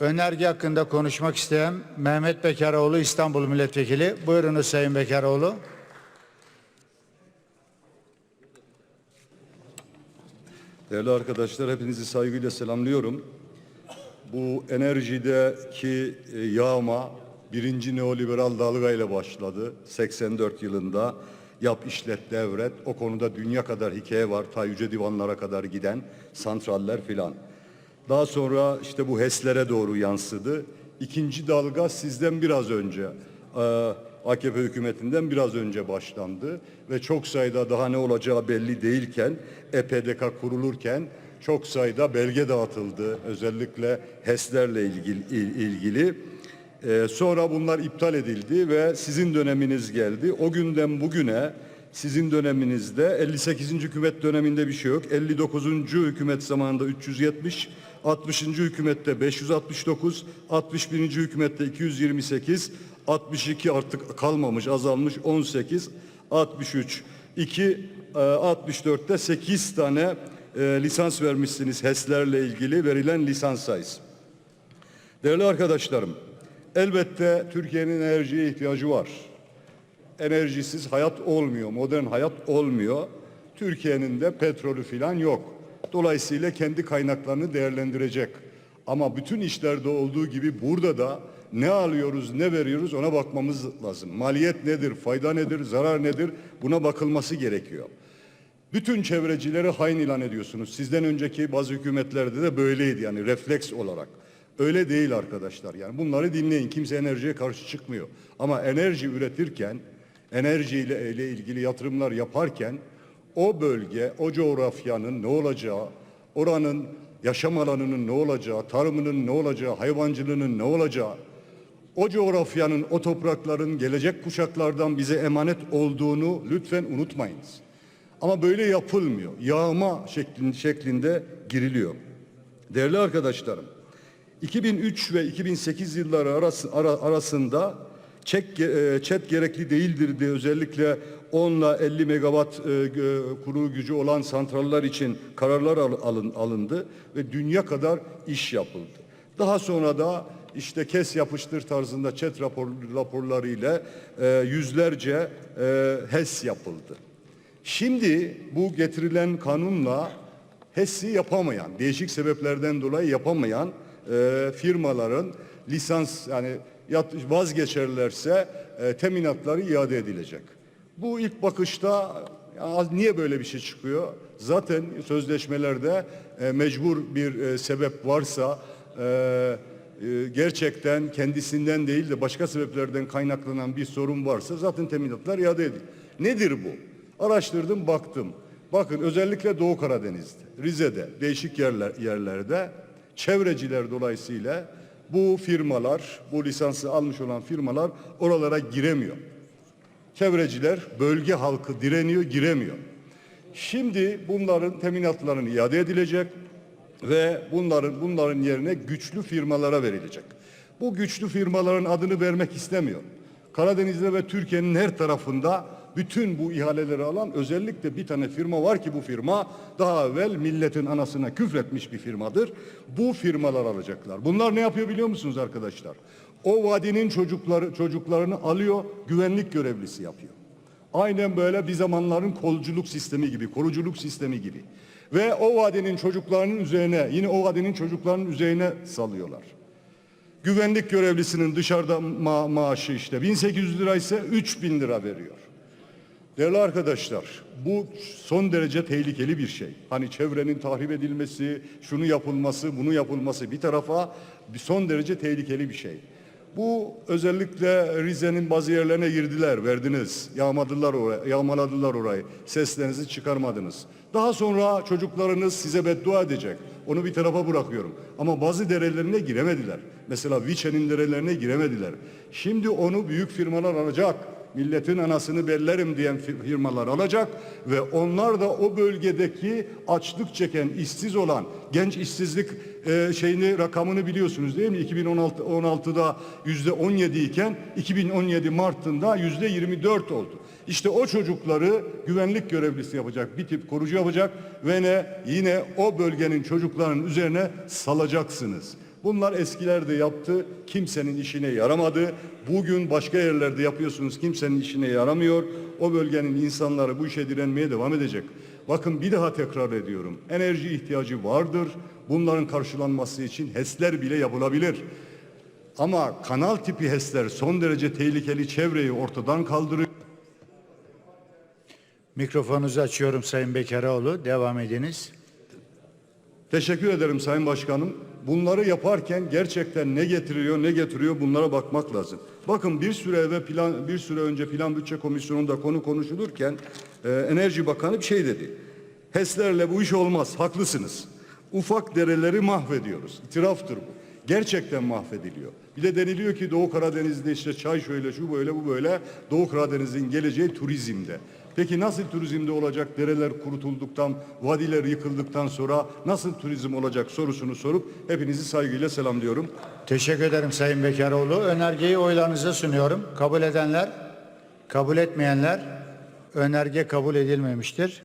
Önerge hakkında konuşmak isteyen Mehmet Bekaroğlu İstanbul Milletvekili. Buyurunuz Sayın Bekaroğlu. Değerli arkadaşlar hepinizi saygıyla selamlıyorum. Bu enerjideki e, yağma birinci neoliberal dalgayla başladı. 84 yılında yap işlet devret o konuda dünya kadar hikaye var. Ta yüce divanlara kadar giden santraller filan. Daha sonra işte bu HES'lere doğru yansıdı. İkinci dalga sizden biraz önce e, AKP hükümetinden biraz önce başlandı ve çok sayıda daha ne olacağı belli değilken EPDK kurulurken çok sayıda belge dağıtıldı özellikle HES'lerle ilgili. ilgili. Ee, sonra bunlar iptal edildi ve sizin döneminiz geldi. O günden bugüne sizin döneminizde 58. hükümet döneminde bir şey yok. 59. hükümet zamanında 370, 60. hükümette 569, 61. hükümette 228, 62 artık kalmamış, azalmış 18, 63, 2, 64'te 8 tane e, lisans vermişsiniz HES'lerle ilgili verilen lisans sayısı. Değerli arkadaşlarım, elbette Türkiye'nin enerjiye ihtiyacı var. Enerjisiz hayat olmuyor, modern hayat olmuyor. Türkiye'nin de petrolü filan yok. Dolayısıyla kendi kaynaklarını değerlendirecek. Ama bütün işlerde olduğu gibi burada da ne alıyoruz, ne veriyoruz ona bakmamız lazım. Maliyet nedir, fayda nedir, zarar nedir buna bakılması gerekiyor. Bütün çevrecileri hain ilan ediyorsunuz. Sizden önceki bazı hükümetlerde de böyleydi yani refleks olarak. Öyle değil arkadaşlar. Yani bunları dinleyin. Kimse enerjiye karşı çıkmıyor. Ama enerji üretirken, enerjiyle ile ilgili yatırımlar yaparken o bölge, o coğrafyanın ne olacağı, oranın yaşam alanının ne olacağı, tarımının ne olacağı, hayvancılığının ne olacağı, o coğrafyanın, o toprakların gelecek kuşaklardan bize emanet olduğunu lütfen unutmayınız. Ama böyle yapılmıyor. Yağma şeklinde, şeklinde giriliyor. Değerli arkadaşlarım, 2003 ve 2008 yılları arası, ara, arasında çek, e, çet gerekli değildir diye özellikle 10 ile 50 megawatt e, gö- kuru gücü olan santraller için kararlar al- alın, alındı ve dünya kadar iş yapıldı. Daha sonra da işte kes yapıştır tarzında çet rapor, raporları ile e, yüzlerce e, HES yapıldı. Şimdi bu getirilen kanunla HES'i yapamayan, değişik sebeplerden dolayı yapamayan e, firmaların lisans yani vazgeçerlerse e, teminatları iade edilecek. Bu ilk bakışta ya niye böyle bir şey çıkıyor? Zaten sözleşmelerde e, mecbur bir e, sebep varsa e, e, gerçekten kendisinden değil de başka sebeplerden kaynaklanan bir sorun varsa zaten teminatlar iade edilir. Nedir bu? Araştırdım, baktım. Bakın özellikle Doğu Karadeniz'de, Rize'de, değişik yerler, yerlerde çevreciler dolayısıyla bu firmalar, bu lisansı almış olan firmalar oralara giremiyor. Çevreciler, bölge halkı direniyor, giremiyor. Şimdi bunların teminatlarını iade edilecek ve bunların bunların yerine güçlü firmalara verilecek. Bu güçlü firmaların adını vermek istemiyor. Karadeniz'de ve Türkiye'nin her tarafında bütün bu ihaleleri alan özellikle bir tane firma var ki bu firma daha evvel milletin anasına küfretmiş bir firmadır. Bu firmalar alacaklar. Bunlar ne yapıyor biliyor musunuz arkadaşlar? O vadinin çocukları çocuklarını alıyor, güvenlik görevlisi yapıyor. Aynen böyle bir zamanların kolculuk sistemi gibi, koruculuk sistemi gibi. Ve o vadinin çocuklarının üzerine, yine o vadinin çocuklarının üzerine salıyorlar. Güvenlik görevlisinin dışarıda ma- maaşı işte 1800 lira ise 3000 lira veriyor. Değerli arkadaşlar, bu son derece tehlikeli bir şey. Hani çevrenin tahrip edilmesi, şunu yapılması, bunu yapılması bir tarafa son derece tehlikeli bir şey. Bu özellikle Rize'nin bazı yerlerine girdiler, verdiniz. Yağmadılar orayı, yağmaladılar orayı. Seslerinizi çıkarmadınız. Daha sonra çocuklarınız size beddua edecek. Onu bir tarafa bırakıyorum. Ama bazı derelerine giremediler. Mesela Viçe'nin derelerine giremediler. Şimdi onu büyük firmalar alacak milletin anasını bellerim diyen fi- firmalar alacak ve onlar da o bölgedeki açlık çeken, işsiz olan, genç işsizlik e, şeyini rakamını biliyorsunuz değil mi? 2016 16'da yüzde 17 iken 2017 Mart'ında yüzde 24 oldu. İşte o çocukları güvenlik görevlisi yapacak, bir tip korucu yapacak ve ne yine o bölgenin çocuklarının üzerine salacaksınız. Bunlar eskilerde yaptı, kimsenin işine yaramadı. Bugün başka yerlerde yapıyorsunuz, kimsenin işine yaramıyor. O bölgenin insanları bu işe direnmeye devam edecek. Bakın bir daha tekrar ediyorum. Enerji ihtiyacı vardır. Bunların karşılanması için HES'ler bile yapılabilir. Ama kanal tipi HES'ler son derece tehlikeli çevreyi ortadan kaldırıyor. Mikrofonunuzu açıyorum Sayın Bekaroğlu. Devam ediniz. Teşekkür ederim Sayın Başkanım. Bunları yaparken gerçekten ne getiriyor, ne getiriyor bunlara bakmak lazım. Bakın bir süre evvel plan bir süre önce Plan Bütçe Komisyonu'nda konu konuşulurken e, Enerji Bakanı bir şey dedi. HES'lerle bu iş olmaz. Haklısınız. Ufak dereleri mahvediyoruz. İtiraftır bu. Gerçekten mahvediliyor. Bir de deniliyor ki Doğu Karadeniz'de işte çay şöyle şu böyle bu böyle Doğu Karadeniz'in geleceği turizmde. Peki nasıl turizmde olacak dereler kurutulduktan, vadiler yıkıldıktan sonra nasıl turizm olacak sorusunu sorup hepinizi saygıyla selamlıyorum. Teşekkür ederim Sayın Bekaroğlu. Önergeyi oylarınıza sunuyorum. Kabul edenler, kabul etmeyenler önerge kabul edilmemiştir.